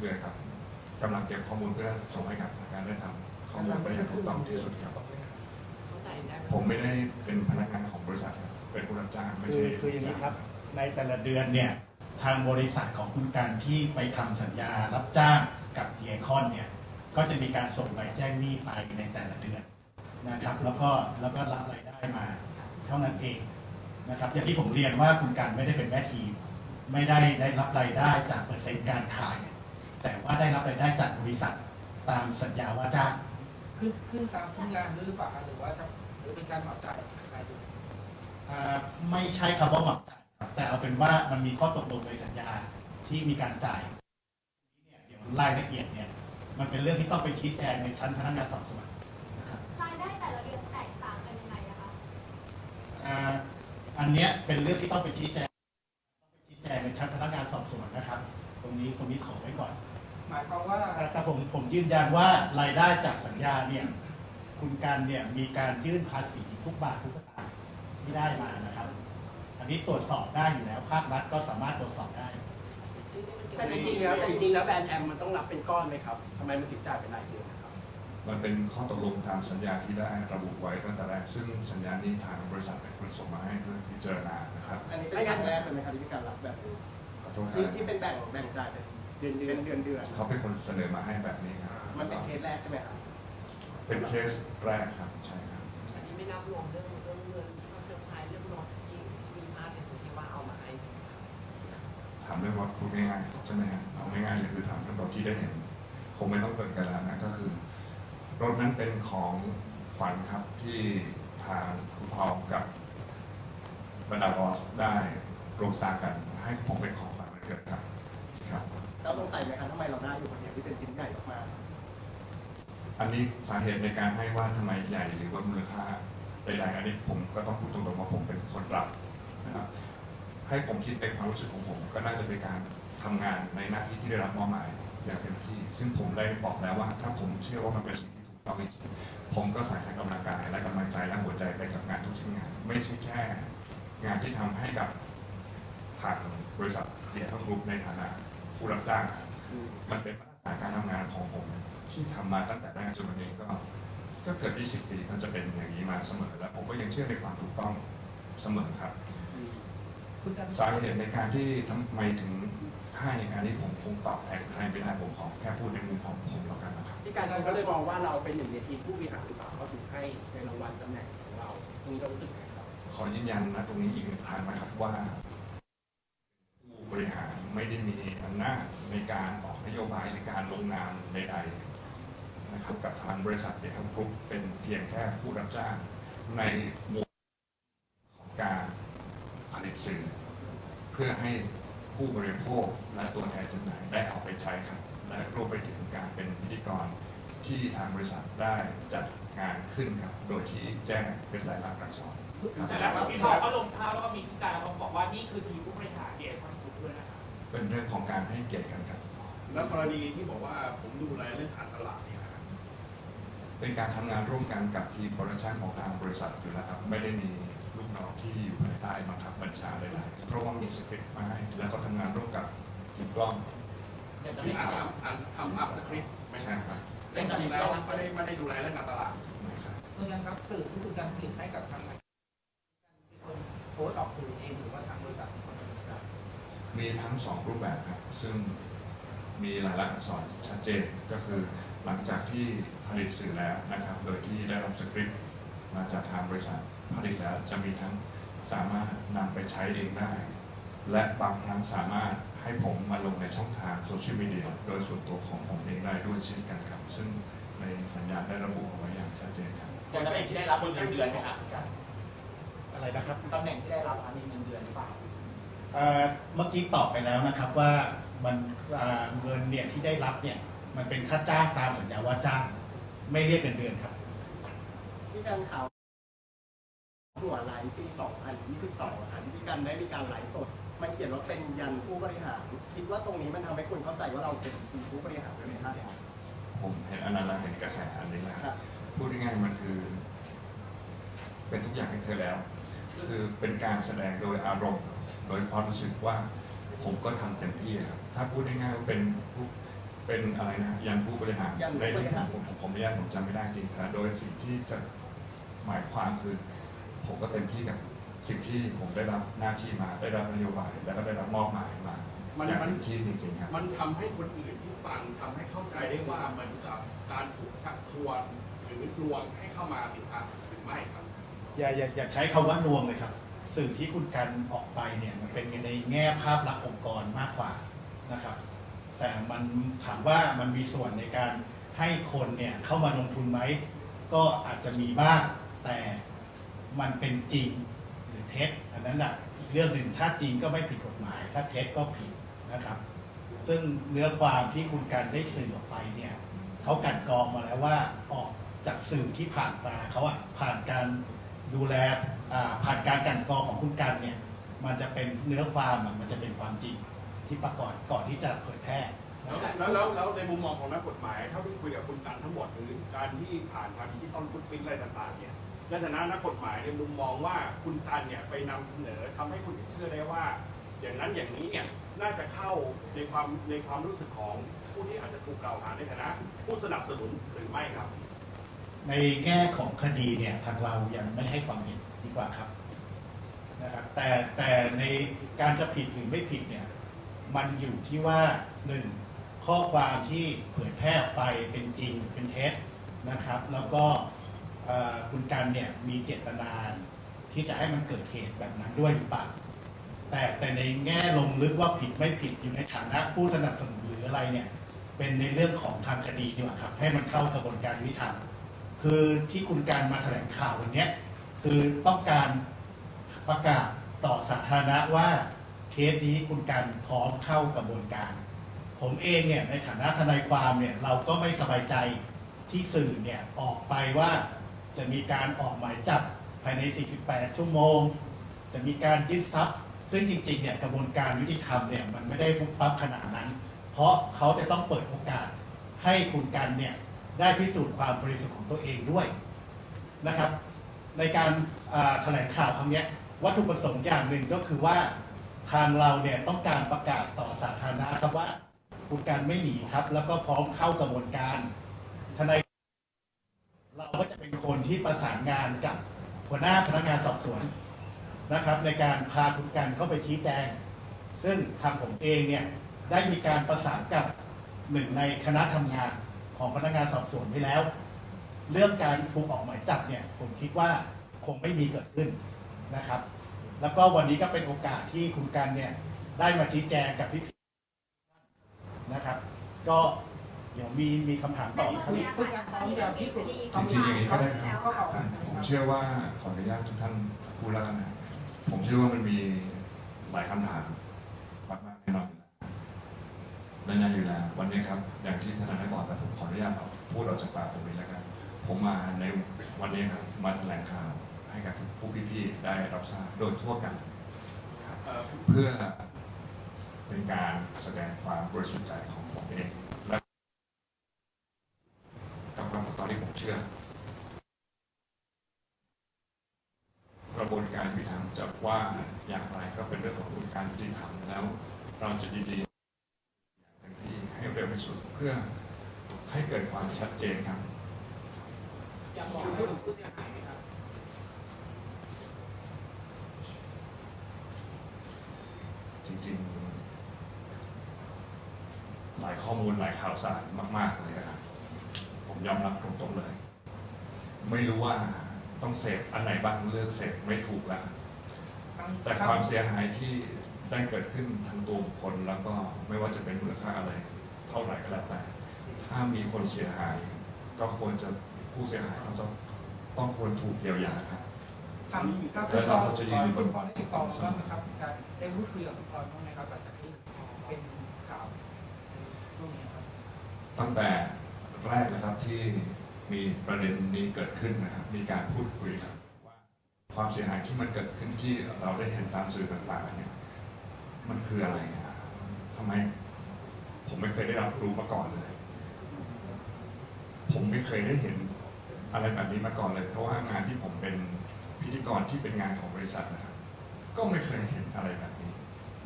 เรื่อยๆครับกำลังเก็บข้อมูลเพื่อส่งให้กับทางการได้ทำข้อมูลไปอย่างถูกต้องที่สุดครับเข้าใจได้ไหมผมไม่ได้เป็นพนักงานของบริษัทครับเป็นผู้รับจ้างไม่คืใช่อคืออย่างนี้ครับ ในแต่ละเดือนเนี่ยทางบริษัทของคุณการที่ไปทำสัญญารับจ้างกับดีไอคอนเนี่ยก็จะมีการส่งใบแจ้งหนี้ไปในแต่ละเดือนนะครับ แล้วก็แล้วก็รับรายได้มา เท่านั้นเองนะครับอย่างที่ผมเรียนว่าคุณการไม่ได้เป็นแม่ทีมไม่ได้ได้รับรายได้จากเปอร์เซ็นต์การขายแต่ว่าได้ รับรายได้จากบริษัทตามสัญญาว่าจ้างขึ้นขึ้นตามชิ้นงานหรือเปล่าหรือว่าจะหรือเป็นการเหมาจ่ายรายเดือนอ่าไม่ใช่คำว่าเหมาจ่ายครับแต่เอาเป็นว่ามันมีข้อตกลงในสัญญาที่มีการจ่ายเนี่ยเดี๋ยวรายละเอียดเนี่ยมันเป็นเรื่องที่ต้องไปชี้แจงในชั้นพนักงานสอบสวนนะครับรายได้แต่ละเดือนแตกต่างกันยังไงอะคะอ่าอันเนี้ยเป็นเรื่องที่ต้องไปชี้แจงต้องไปชี้แจงในชั้นพนักงานสอบสวนนะครับ ตรงนี้ตรงนี้ขอไว้ก่อนหมาย ความว่าแต่แต่ผมผมยืนยันว่ารายได้จากสัญญาเนี่ยคุณการเนี่ยมีการยื่นภาษีทุกบาททุกสตางค์ที่ได้มานะครับ อันนี้ตรวจสอบได้อยู่แล้วภาครัฐก็สามารถตรวจสอบได้ที่นี่มันเกี่ยวแต่จริงๆแล้วแต่จริงๆแล้วแบรนด์แอมมันต้องรับเป็นก้อนไหมครับทำไมมันถึงจ่ายเป็นรายเดือนนะครับ มันเป็นข้อตกลงตามสัญญาที่ได้ระบุไว้ตั้งแต่แรก ซึ่งสัญญานี้ทางบริษัทเป็นคนส่งมาให้เพื่อพิจารณานะครับอันนี้เป็นครั้งแรกเลยไหมครับที่มีการรับแบบนี้ขอโทษคที่รับที่เป็นแบ่งแบ่งจ่ายเป็น เดือนเดืเดืออนนเดือนเดือนเขาเป็นคนเสนอมาให้แบบนี้ครับมันเป็นเคสแรกใช่ไหมครับเป็นเคสแรกครับใช่ครับอันนี้ไม่นับรวมเรื่องเรื่องเงินที่เขาเซอร์ไพรส์เรื่องรถที่ที่มีภาพเป็นสุชีว่าเอามาให้ใช่ไหมคะถามเรื่องรถพูดง่ายๆใช่ไหมฮะเอาง่ายๆเลยคือถามเรื่องรถที่ได้เห็นคงไม่ต้องเกรินกันแล้วนะก็คือรถนั้นเป็นของขวัญครับที่ทางคุณพอกับบรรดาบอสได้รวมสตางค์กัน ให้ผมเป็นของขวัญวันเกิดครับ ครับเราสงสัยไหมครับทำไมเราได้อยู่คนเดียวที่เป็นชิ้นใหญ่มากอันนี้สาเหตุในการให้ว่าทำไมใหญ่หรือว่ามูลค่าใดๆอันนี้ผมก็ต้องพูดตรงๆว่าผมเป็นคนรับนะครับให้ผมคิดในความรู้สึกของผม ก็น่าจะเป็นการทำงานในหน้าที่ที่ได้รับมอบหมายอย่างเต็มที่ ซึ่งผมได้บอกแล้วว่า ถ้าผมเชื่อว่ามันเป็นสิ่งที่ถูกต้องจริงผมก็ใส่ทั้งกำลังกายและกำลังใจและหัวใจไปกับงานทุกชิ้นงาน ไม่ใช่แค่งานที่ทำให้กับทางบริษัทเดียร์ทั้งกรุ๊ปในฐานะ ผู้รับจ้าง มันเป็นมาตรฐานการทำงานของผมที่ทำมาตั้งแต่แรกจนวันนี้ก็ก็เกือบ20 ปีก็จะเป็นอย่างนี้มาเสมอ และผมก็ยังเชื่อในความถูกต้องเสมอครับคุณการสาเหตุในการที่ทำไมถึงให้อันนี้ผมคงตอบแทนใครไม่ได้ผมขอแค่พูดในมุมของผมแล้วกันนะครับที่การเขาก็เลยมองว่าเราเป็นหนึ่งในทีมผู้บริหารหรือเปล่าเขาถึงให้ในรางวัลตำแหน่งของเราตรงนี้เรารู้สึกไงครับขอยืนยันนะตรงนี้อีกหนึ่งครั้งนะครับว่าผู้ บริหารไม่ได้มีอำนาจในการออกนโยบายในการลงนามใดๆนะครับกับทางบริษัทเดทัมกรุ๊ปเป็นเพียงแค่ผู้รับจ้างในหมวดของการผลิตสื่อ เพื่อให้ผู้บริโภคและตัวแทนจำหน่ายได้เอาไปใช้ครับและรวมไปถึงการเป็นพิธีกรที่ทางบริษัทได้จัดงานขึ้นครับ โดยที่แจ้งเป็นรายลักษณ์อักษรครับเสร็จแล้วพี่พอก็ลงภาพแล้วก็มีพิการเขาบอกว่านี่คือทีมผู้บริหารเดียร์ เป็นเรื่องของการให้เกียรติกันครับ แล้วกรณีที่บอกว่าผมดูแลเรื่องการตลาดเนี่ยนะครับเป็นการทำงานร่วมกันกับทีมโปรดักชันของทางบริษัทอยู่แล้วครับ ไม่ได้มีลูกน้องที่อยู่ภายใต้บังคับบัญชาใดๆเพราะว่ามีสคริปต์มาให้แล้วก็ทำงานร่วมกับทีมกล้องที่อ่านอ่านทำอัพสคริปต์ไม่ใช่ครับเล่นกันแล้วไม่ได้ไม่ได้ดูแลเรื่องการตลาดไม่ครับคุณการครับสื่อที่คุณการผลิตให้กับทางไหนเป็นคนโพสต์ออกสื่อเอง มีทั้งสองรูปแบบครับซึ่งมีรายลักษณ์อักษรชัดเจนก็คือหลังจากที่ผลิตสื่อแล้วนะครับ โดยที่ได้รับสคริปต์มาจากทางบริษัทผลิตแล้วจะมีทั้งสามารถนำไปใช้เองได้ และบางครั้งสามารถให้ผมมาลงในช่องทางโซเชียลมีเดียโดยส่วนตัวของผมเองได้ด้วยเช่นกันครับ ซึ่งในสัญญาได้ระบุเอาไว้อย่างชัดเจนครับตำแหน่งที่ได้รับเป็นเงินเดือนไหมครับอะไรนะครับตำแหน่งที่ได้รับอันนี้เงินเดือนหรือเปล่า เอ่อเมื่อกี้ตอบไปแล้วนะครับว่ามันอ่าเงินเนี่ยที่ได้รับเนี่ยมันเป็นค่าจ้างตามสัญญาว่าจ้าง ไม่เรียกเงินเดือนครับๆที่การข่าวหัวไลฟ์ปี 2022อะครับที่พี่การได้มีการไลฟ์สด มันเขียนว่าเป็นยันผู้บริหาร คิดว่าตรงนี้มันทำให้คนเข้าใจว่าเราเป็นทีมผู้บริหารด้วยไหมครับผมเห็นอันนั้นแล้วเห็นกระแสอันนี้แล้วครับพูดง่ายๆมันคือ เป็นทุกอย่างให้เธอแล้ว คือเป็นการแสดงโดยอารมณ์ โดยความรู้สึกว่าผมก็ทำเต็มที่ครับถ้าพูดง่ายๆว่าเป็นผู้เป็นอะไรนะยันผู้บริหารยันผู้ในบริที่หารผมผมผมไม่ยากผมจำไม่ได้จริงแต่โดยสิ่งที่จะหมายความคือ ผมก็เต็มที่กับสิ่งที่ผมได้รับหน้าที่มาได้รับนโยบายแล้วก็ได้รับมอบหมายมามันอย่างมันเต็มที่จริงๆครับมันทำให้คนอื่นที่ฟังทำให้เข้าใจได้ว่ามันกับการถูกชักชวนหรือลวงให้เข้ามาสินค้าหรือไม่ครับ อย่าอย่าอย่าใช้คำว่าลวงเลยครับ สื่อที่คุณกันออกไปเนี่ยมันเป็นในแง่ภาพลักษณ์องค์กรมากกว่านะครับ แต่มันถามว่ามันมีส่วนในการให้คนเนี่ยเข้ามาลงทุนไหมก็อาจจะมีบ้างแต่มันเป็นจริงหรือเท็จอันนั้นอะอีกเรื่องหนึ่งถ้าจริงก็ไม่ผิดกฎหมาย ถ้าเท็จก็ผิดนะครับ ซึ่งเนื้อความที่คุณกันได้สื่อออกไปเนี่ยเขากันกรองมาแล้วว่าออกจากสื่อที่ผ่านมาเขาอะผ่านการดูแล ผ่านการกลันกรองของคุณกันเนี่ยมันจะเป็นเนื้อความอะมันจะเป็นความจริงที่ประกอบก่อนที่จะเผยแพร่แล้วแล้วแล้วแล้วในมุมมองของนักกฎหมายเท่าที่คุยกับคุณกันทั้งหมดหรือการที่ผ่านทางดิจิตอลฟุตปรินท์อะไรต่างๆเนี่ยในฐานะนักกฎหมายในมุมมองว่าคุณกันเนี่ยไปนำเสนอทำให้คนอื่นเชื่อได้ว่า อย่างนั้นอย่างนี้เนี่ยน่าจะเข้าในความในความรู้สึกของผู้ที่อาจจะถูกกล่าวหาในฐานะผู้สนับสนุนหรือไม่ครับ ในแง่ของคดีเนี่ยทางเรายังไม่ให้ความเห็น ดีกว่าครับนะครับแต่แต่ในการจะผิดหรือไม่ผิดเนี่ยมันอยู่ที่ว่าหนึ่งข้อความที่เผยแพร่ไปเป็นจริงเป็นเท็จนะครับ แล้วก็คุณกันเนี่ยมีเจตนาที่จะให้มันเกิดเหตุแบบนั้นด้วยหรือเปล่าแต่แต่ในแง่ลงลึกว่าผิดไม่ผิดอยู่ในฐานะผู้สนับสนุนหรืออะไรเนี่ยเป็นในเรื่องของทางคดีดีกว่าครับ ให้มันเข้ากระบวนการยุติธรรมคือที่คุณการมาแถลงข่าววันนี้ คือต้องการประกาศต่อสาธารณะว่าเคสนี้คุณการพร้อมเข้ากระบวนการ ผมเองเนี่ยในฐานะทนายความเนี่ยเราก็ไม่สบายใจที่สื่อเนี่ยออกไปว่าจะมีการออกหมายจับภายใน 48 ชั่วโมง จะมีการยึดทรัพย์ ซึ่งจริงๆเนี่ยกระบวนการยุติธรรมเนี่ยมันไม่ได้ปุ๊บปั๊บขนาดนั้น เพราะเขาจะต้องเปิดโอกาสให้คุณกันเนี่ยได้พิสูจน์ความบริสุทธิ์ของตัวเองด้วยนะครับ ในการแถลงข่าวครั้งนี้วัตถุประสงค์อย่างหนึ่งก็คือว่าทางเราเนี่ยต้องการประกาศต่อสาธารณะครับว่าคุณการไม่หนีครับ แล้วก็พร้อมเข้ากระบวนการทนายเราก็จะเป็นคนที่ประสานงานกับหัวหน้าพนักงานสอบสวนนะครับ ในการพาคุณการเข้าไปชี้แจง ซึ่งทางผมเองเนี่ยได้มีการประสานกับหนึ่งในคณะทำงานของพนักงานสอบสวนไปแล้ว เรื่องการถูกออกหมายจับเนี่ยผมคิดว่าคงไม่มีเกิดขึ้นนะครับ แล้วก็วันนี้ก็เป็นโอกาสที่คุณกันเนี่ยได้มาชี้แจงกับพี่นะครับ ก็เดี๋ยวมีมีคำถามต่อนะครับคุยกันพร้อมจะพิสูจน์จริงๆอย่างนี้ก็ได้ครับข้อเก่าหาผมเชื่อว่าขออนุญาตทุกท่านพูดแล้วกันนะผมเชื่อว่ามันมีหลายคำถามมากๆแน่นอนแน่นอนอยู่แล้ววันนี้ครับ อย่างที่ทนายได้บอกแต่ผมขออนุญาตเอาพูดออกจากปากผมเองแล้วกัน ผมมาในวันนี้ครับมาแถลงข่าวให้กับผู้พี่ๆได้รับทราบโดยทั่วกันครับเอ่อเพื่อเป็นการแสดงความบริสุทธิ์ใจของผมเองและกับความตอนที่ผมเชื่อกระบวนการยุติธรรมจะว่าอย่างไรก็เป็นเรื่องของกระบวนการยุติธรรมแล้ว เราจะยินดีอย่างเต็มที่ให้เร็วที่สุดเพื่อให้เกิดความชัดเจนครับ อยากบอกให้ผู้เสียหายไหมครับจริงๆ หลายข้อมูลหลายข่าวสารมากๆเลยนะครับผมยอมรับตรงๆเลย ไม่รู้ว่าต้องเสพอันไหนบ้างเลือกเสพไม่ถูกแล้ว แต่ความเสียหายที่ได้เกิดขึ้นทางตัวบุคคลแล้วก็ไม่ว่าจะเป็นมูลค่าอะไร เท่าไหร่ก็แล้วแต่ ถ้ามีคนเสียหาย ก็ควรจะ ผู้เสียหายต้องต้องต้องควรถูกเยียวยาครับทางการแล้วเราก็จะยืนอยู่บนคุณพอได้ติดต่อบ้างไหมครับการได้พูดคุยกับคุณพรบ้างไหมครับหลังจากที่เป็นข่าวช่วงนี้ครับตั้งแต่แรกนะครับที่มีประเด็นนี้เกิดขึ้นนะครับ มีการพูดคุยกันว่าความเสียหายที่มันเกิดขึ้นที่เราได้เห็นตามสื่อต่างๆเนี่ยมันคืออะไรอะทำไม ผมไม่เคยได้รับรู้มาก่อนเลย ผมไม่เคยได้เห็น อะไรแบบนี้มาก่อนเลย เพราะว่างานที่ผมเป็นพิธีกรที่เป็นงานของบริษัทนะครับ ก็ไม่เคยเห็นอะไรแบบนี้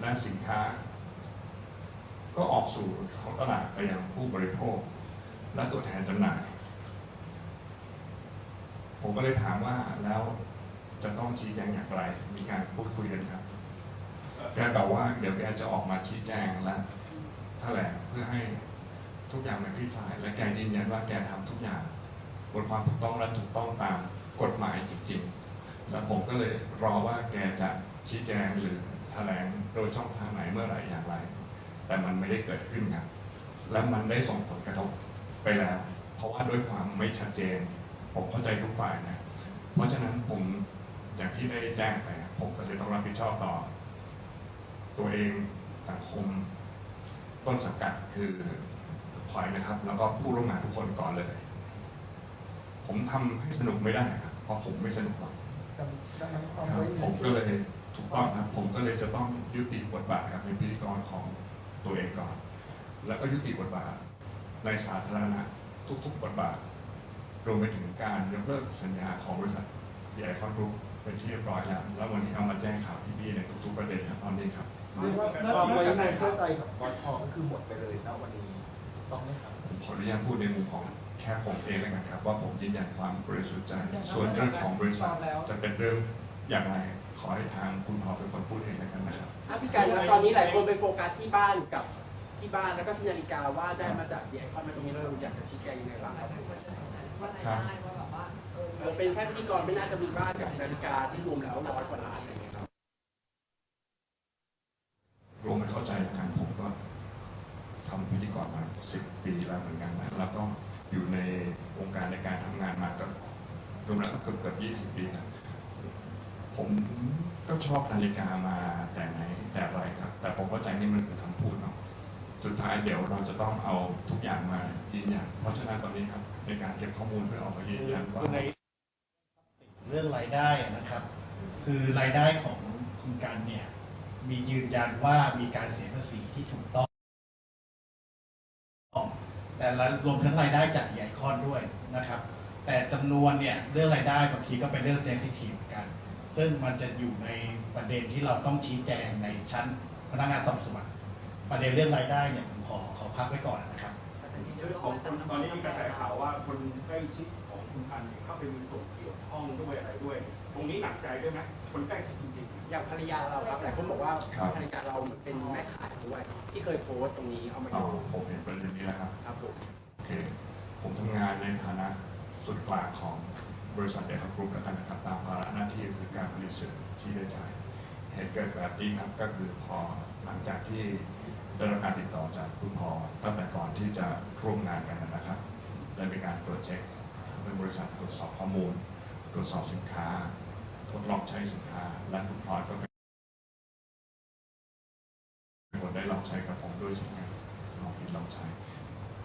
และสินค้า ก็ออกสู่ท้องตลาดไปยังผู้บริโภค และตัวแทนจำหน่าย ผมก็เลยถามว่าแล้วจะต้องชี้แจงอย่างไร มีการพูดคุยกันครับแกบอกว่าเดี๋ยวแกจะออกมาชี้แจงและแถลงเพื่อให้ทุกอย่างมันคลี่คลาย และแกยืนยันว่าแกทำทุกอย่าง บนความถูกต้องและถูกต้องตามกฎหมายจริงๆ แล้วผมก็เลยรอว่าแกจะชี้แจงหรือแถลงโดยช่องทางไหนเมื่อไหร่อย่างไร แต่มันไม่ได้เกิดขึ้นครับ และมันได้ส่งผลกระทบไปแล้ว เพราะว่าด้วยความไม่ชัดเจน ผมเข้าใจทุกฝ่ายนะ เพราะฉะนั้นผมอย่างที่ได้แจ้งไป ผมก็เลยต้องรับผิดชอบต่อ ตัวเองสังคม ต้นสังกัดคือพลอยนะครับ แล้วก็ผู้ร่วมงานทุกคนก่อนเลย ผมทำให้สนุกไม่ได้ครับเพราะผมไม่สนุกหรอกดังนั้นความครับไว้ในผมก็เลยถูกต้องครับผมก็เลยจะต้องยุติบทบาทครับเป็นพิธีกรของตัวเองก่อน แล้วก็ยุติบทบาทในสาธารณะทุกๆบทบาทรวมไปถึงการยกเลิกสัญญาของบริษัทใหญ่คอนกรุ๊ปเป็นที่เรียบร้อยแล้ว แล้ววันนี้เอามาแจ้งข่าวพี่ๆในทุกๆประเด็นครับตอนนี้ครับเรียกว่าความไว้ในเชื่อใจกับบอสพอก็คือหมดไปเลยนะวันนี้ถูกต้องไหมครับผมขออนุญาตพูดในมุมของ แค่ผมเองแล้วกันครับ ว่าผมยืนยันความบริสุทธิ์ใจ ส่วนเรื่องของบริษัทจะเป็นเรื่องอย่างไรขอให้ทางคุณพอเป็นคนพูดเองแล้วกันนะครับถ้าพี่การครับตอนนี้หลายคนไปโฟกัสที่บ้านกับที่บ้านแล้วก็ที่นาฬิกาว่าได้มาจากเดียคอนมาตรงนี้เราอยากจะชี้แจงยังไงบ้างหคลารัยบคนจะสงสัยว่ารายได้ว่าแบบว่าเออเออเป็นแค่พิธีกรไม่น่าจะมีบ้านกับนาฬิกาที่รวมแล้วร้อยกว่าล้านอะไรอย่างเงี้ยครับรวมไม่เข้าใจละกันผมก็ทำพิธีกรมาสิบปีแล้วเหมือนกันนะแล้วก็ อยู่ในวงการในการทำงานมาก็รวมแล้วก็เกือบเกือบยี่สิบปีครับผมก็ชอบนาฬิกามาแต่ไหนแต่ไรครับ แต่ผมเข้าใจนี่มันคือคำพูดเนาะสุดท้ายเดี๋ยวเราจะต้องเอาทุกอย่างมายืนยันเพราะฉะนั้นตอนนี้ครับ ในการเก็บข้อมูลเพื่อออกมายืนยันว่าคือในเรื่องรายได้นะครับ คือรายได้ของคุณกันเนี่ยมียืนยันว่ามีการเสียภาษีที่ถูกต้อง แต่ละรวมทั้งรายได้จากใหญ่คอนด้วยนะครับ แต่จำนวนเนี่ยเรื่องรายได้บางทีก็เป็นเรื่องเซนซิทีฟกัน ซึ่งมันจะอยู่ในประเด็นที่เราต้องชี้แจงในชั้นพนักงานสอบสวนประเด็นเรื่องรายได้เนี่ยผมขอขอพักไว้ก่อนนะครับ คือของคนตอนนี้มีกระแสข่าวว่าคนใกล้ชิดของคุณพันเนี่ยเข้าไปมีส่วนเกี่ยวข้องด้วยอะไรด้วย ตรงนี้หนักใจด้วยไหมคนใกล้ชิดจริงๆ อย่างภรรยาเราครับหลายคนบอกว่าครับ ภรรยาเราเหมือนเป็นแม่ขายด้วย ที่เคยโพสต์ตรงนี้เอามาอ๋อดูผมเห็นประเด็นนี้แล้วครับ ครับผมโอเค ผมทำงานในฐานะส่วนกลางของบริษัทเดลกรุ๊ปแล้วกันนะครับตามภาระหน้าที่คือการผลิตสื่อที่ได้จ่ายเหตุเกิดแบบนี้ครับก็คือพอหลังจากที่ ได้รับการติดต่อจากคุณพอตั้งแต่ก่อนที่จะร่วมงานกันนะครับได้มีการตรวจเช็คเป็นบริษัทตรวจสอบข้อมูล ตรวจสอบสินค้า ทดลองใช้สินค้า และคุณพลอยก็เป็นคนได้ลองใช้กับผมด้วยใช่ไหมลองผิดลองใช้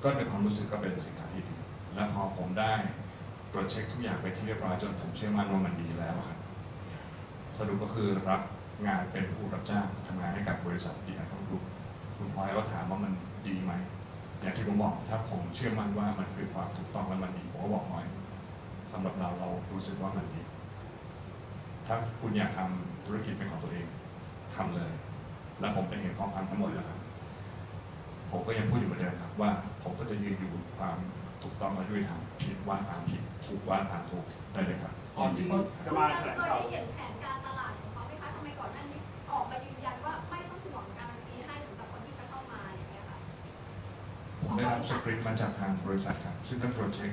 ก็ในความรู้สึกก็เป็นสินค้าที่ดี และพอผมได้ตรวจเช็คทุกอย่างไปที่เรียบร้อยจนผมเชื่อมั่นว่ามันดีแล้วครับสรุปก็คือรับงานเป็นผู้รับจ้างทำงานให้กับบริษัทดีไอคอนกรุ๊ปคุณ พลอยก็ถามว่ามันดีไหมอย่างที่ผมบอกถ้าผมเชื่อมั่นว่ามันคือความถูกต้องและมันดีผมก็บอกหน่อยสำหรับเราเรารู้สึกว่ามันดี ถ้าคุณอยากทำธุรกิจเป็นของตัวเองทำเลย และผมไปเห็นข้อความทั้งหมดแล้วครับผมก็ยังพูดอยู่เหมือนเดิมครับว่า ผมก็จะยืนอยู่ความถูกต้องและยุติธรรมผิดว่าตามผิดถูกว่าตามถูกได้เลยครับก่อนที่ยินดีจะมาแถลงเคยข่าว รับสคริปต์มาจากทางบริษัทครับ ซึ่งก็ตรวจเช็ค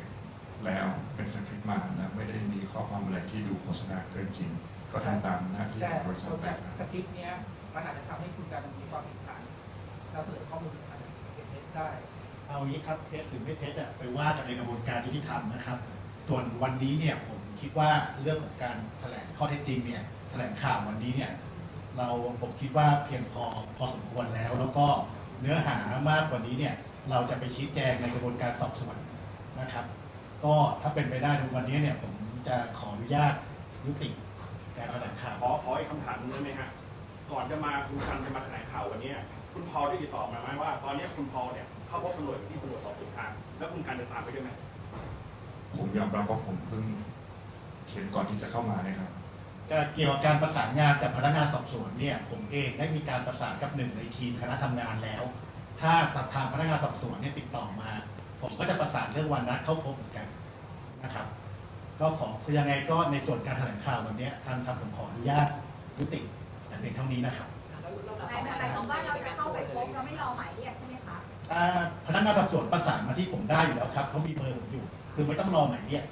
แล้วเป็นสคริปต์มาแล้วไม่ได้มีข้อความอะไรที่ดูโฆษณาเกินจริง ก็ทำตามหน้าที่แต่ของบริษัทตัวไปแบบครับสคริปต์เนี้ยมันอาจจะทำให้คุณการมีความผิดฐานเราเสนอข้อมูลอันเป็นเท็จได้ เอางี้ครับเท็จหรือไม่เท็จอะไปว่ากันในกระบวนการยุติธรรมนะครับ ส่วนวันนี้เนี่ยผมคิดว่าเรื่องของการแถลงข้อเท็จจริงเนี่ยแถลงข่าววันนี้เนี่ยเราผมคิดว่าเพียงพอพอสมควรแล้ว แล้วก็เนื้อหามากกว่านี้เนี่ย เราจะไปชี้แจงในกระบวนการสอบสวนนะครับ ก็ถ้าเป็นไปได้ในวันนี้เนี่ยผมจะขออนุญาตยุติการแถลงข่าวขอขออีกคำถามหนึงได้ไหมฮะก่อนจะมาคุณกันจะมาแถลงข่าววันเนี้ยคุณพอลได้ติดต่อมาไหมว่า ตอนเนี้ยคุณพอลเนี่ยเข้าพบตำรวจอยู่ที่ตำรวจสอบสวนกลางแล้วคุณกันจะตามไปด้วยไหมผมยอมรับว่าผมเพิ่งเห็นก่อนที่จะเข้ามาเนะครับ ก็เกี่ยวกับการประสานงานกับพนักงานสอบสวนเนี่ยผมเองได้มีการประสานกับหนึ่งในทีมคณะทำงานแล้ว ถ้าทางพนักงานสอบสวนเนี่ยติดต่อมา ผมก็จะประสานเรื่องวันนัดเข้าพบเหมือนกันนะครับ ก็ขอคือยังไงก็ในส่วนการแถลงข่าววันเนี้ยทางทางผมขออนุญาตยุติแต่เพียงเท่านี้นะครับแต่หมายความว่าเราจะเข้าไปพบเราไม่รอหมายเรียกใช่ไหมคะอ่าพนักงานสอบสวนประสานมาที่ผมได้อยู่แล้วครับเขามีเบอร์ผมอยู่ คือไม่ต้องรอหมายเรียก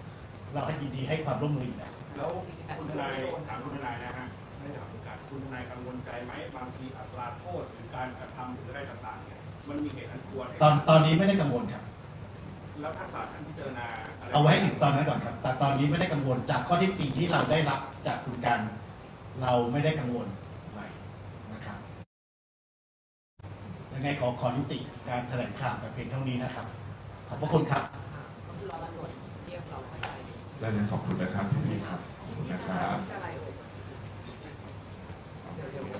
เราให้ยินดีให้ความร่วมมืออยู่แล้วแล้วคุณทนายถามคุณทนายนะฮะไม่ได้ถามคุณการคุณทนายกังวลใจไหมบางทีอัตราโทษหรือการกระทำหรืออะไรต่างๆเนี่ย มันมีเหตุอันควรตอนตอนนี้ไม่ได้กังวลครับ แล้วถ้าศาลท่านพิจารณาะรเอาไว้ให้ถึงตอนนั้นก่อนครับ แต่ตอนนี้ไม่ได้กังวลจากข้อเที่จริงที่เราได้รับจากคุณการเราไม่ได้กังวลอะไรนะครับยังไงขอขอยุติการแถลงข่าวแต่เพียงเท่านี้นะครับ ขอบพระคุณครับก็คือรอตำรวจเรียกเราเข้าไปได้เลยขอบคุณนะครับพี่ๆครับขอบคุณนะครับอะไรเอ่ยเดี๋ยวเดี๋ยว